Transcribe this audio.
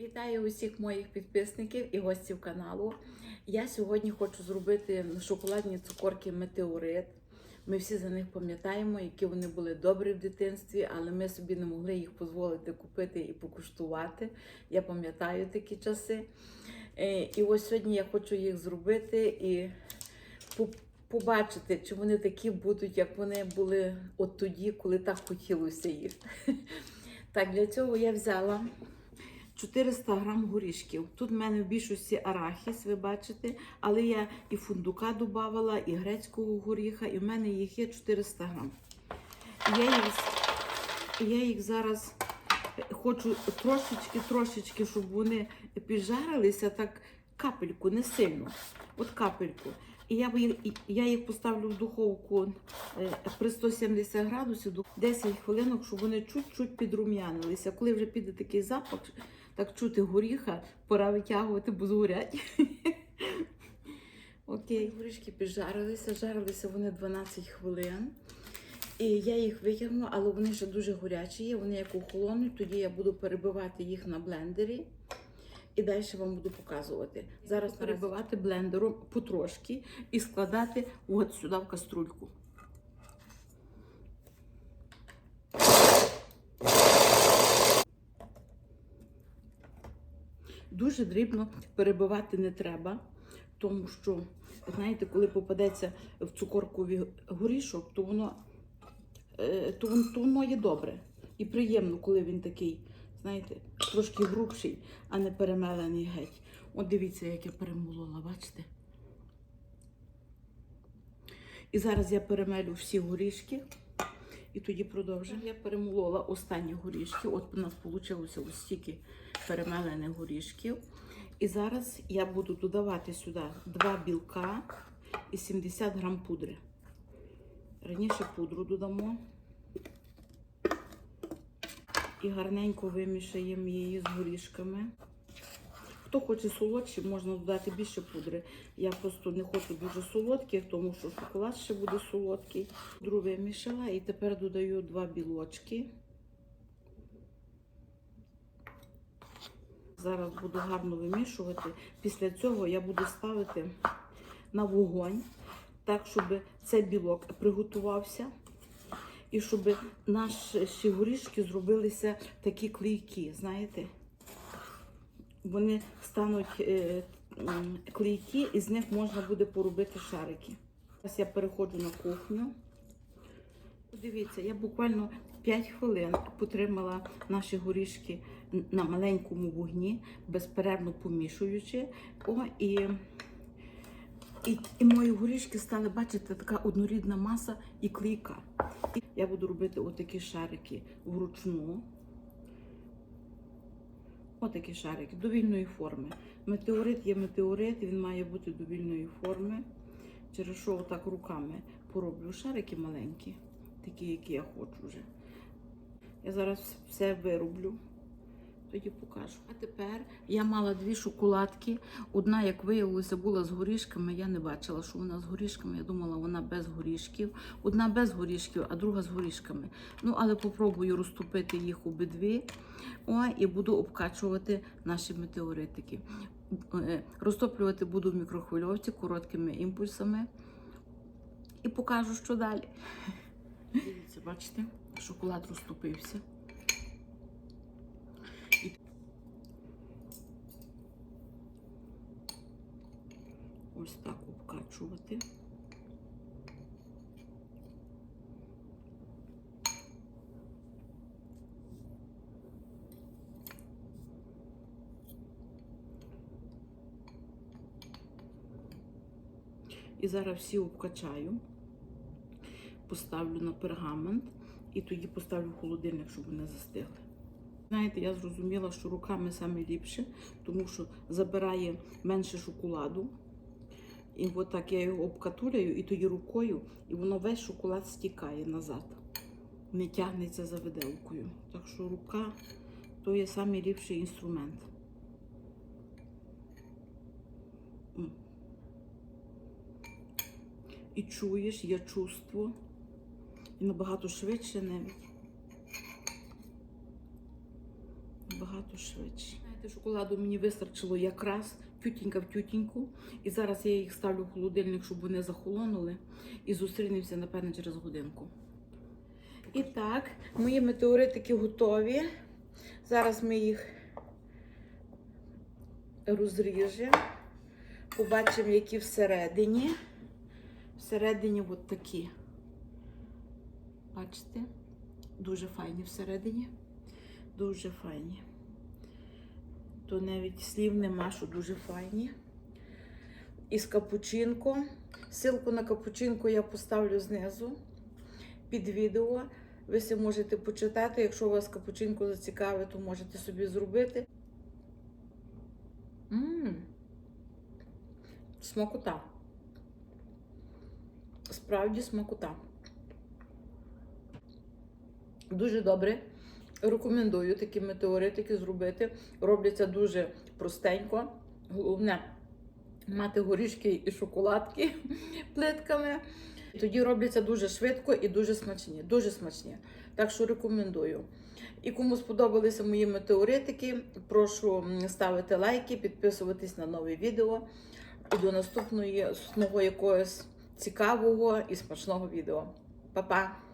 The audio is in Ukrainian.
Вітаю усіх моїх підписників і гостів каналу. Я сьогодні хочу зробити шоколадні цукорки Метеорит. Ми всі за них пам'ятаємо, які вони були добрі в дитинстві, але ми собі не могли їх дозволити купити і покуштувати. Я пам'ятаю такі часи. Е, І ось сьогодні я хочу їх зробити і побачити, чи вони такі будуть, як вони були от тоді, коли так хотілося їх. Так, для цього я взяла 400 грам горішків. Тут в мене в більшості арахіс, ви бачите, але я і фундука додавала, і грецького горіха, і в мене їх є 400 грам. Я їх, я їх зараз хочу трошечки-трошечки, щоб вони піджарилися, так капельку, не сильно. От капельку. І я, їх- я їх поставлю в духовку е, при 170 градусів ду- 10 хвилинок, щоб вони чуть-чуть підрум'янилися. Коли вже піде такий запах, так чути горіха, пора витягувати, бо згорять. Окей, горішки піджарилися, жарилися вони 12 хвилин. І я їх витягну, але вони ще дуже горячі є. Вони як охолонуть, тоді я буду перебивати їх на блендері. І далі вам буду показувати. Зараз перебивати блендером потрошки і складати от сюди в каструльку. Дуже дрібно перебивати не треба, тому що, знаєте, коли попадеться в цукорковий горішок, то воно, е, то воно, то воно є добре і приємно, коли він такий, знаєте, трошки грубший, а не перемелений геть. От дивіться, як я перемолола, бачите? І зараз я перемелю всі горішки. І тоді продовжимо. Я перемолола останні горішки. От у нас вийшло ось стільки перемелених горішків. І зараз я буду додавати сюди 2 білка і 70 грам пудри. Раніше пудру додамо. І гарненько вимішаємо її з горішками. Хто хоче солодші, можна додати більше пудри. Я просто не хочу дуже солодких, тому що шоколад ще буде солодкий. Пудру вимішала і тепер додаю два білочки. Зараз буду гарно вимішувати. Після цього я буду ставити на вогонь, так, щоб цей білок приготувався. І щоб наші горішки зробилися такі клейкі, знаєте? Вони стануть е, клейкі, і з них можна буде поробити шарики. Зараз я переходжу на кухню. Дивіться, я буквально 5 хвилин потримала наші горішки на маленькому вогні, безперервно помішуючи. О, і, і, і мої горішки стали, бачите, така однорідна маса і клейка. І я буду робити отакі шарики вручну. Отакі шарики довільної форми. Метеорит є метеорит, він має бути довільної форми. Через що отак руками пороблю шарики маленькі, такі, які я хочу вже. Я зараз все вироблю, тоді покажу. А тепер я мала дві шоколадки. Одна, як виявилося, була з горішками. Я не бачила, що вона з горішками. Я думала, вона без горішків. Одна без горішків, а друга з горішками. Ну, але попробую розтопити їх обидві. О, і буду обкачувати наші метеоритики. Е, Розтоплювати буду в мікрохвильовці короткими імпульсами. І покажу, що далі. Дивіться, бачите, шоколад розтопився. Ось так обкачувати. І зараз всі обкачаю, поставлю на пергамент і тоді поставлю в холодильник, щоб вони застигли. Знаєте, я зрозуміла, що руками саме ліпше, тому що забирає менше шоколаду. І от так я його обкатуряю і тоді рукою, і воно весь шоколад стікає назад. Не тягнеться за виделкою. Так що рука то є найліпший інструмент. І чуєш, є чувство. І набагато швидше навіть. Набагато швидше. Знаєте, шоколаду мені вистачило якраз тютінька в тютіньку. І зараз я їх ставлю в холодильник, щоб вони захолонули. І зустрінемося, напевно, через годинку. І так, мої метеоритики готові. Зараз ми їх розріжемо. Побачимо, які всередині. Всередині от такі. Бачите? Дуже файні всередині. Дуже файні. То навіть слів нема, що дуже файні. І з капучинко. Силку на капучинко я поставлю знизу під відео. Ви все можете почитати. Якщо вас капучинко зацікавить, то можете собі зробити. Ммм. Смакота. Справді смакота. Дуже добре. Рекомендую такі метеоритики зробити. Робляться дуже простенько. Головне мати горішки і шоколадки плитками. Тоді робляться дуже швидко і дуже смачні. Дуже смачні. Так що рекомендую. І кому сподобалися мої метеоритики, прошу ставити лайки, підписуватись на нові відео. І до наступної, якогось цікавого і смачного відео. Па-па!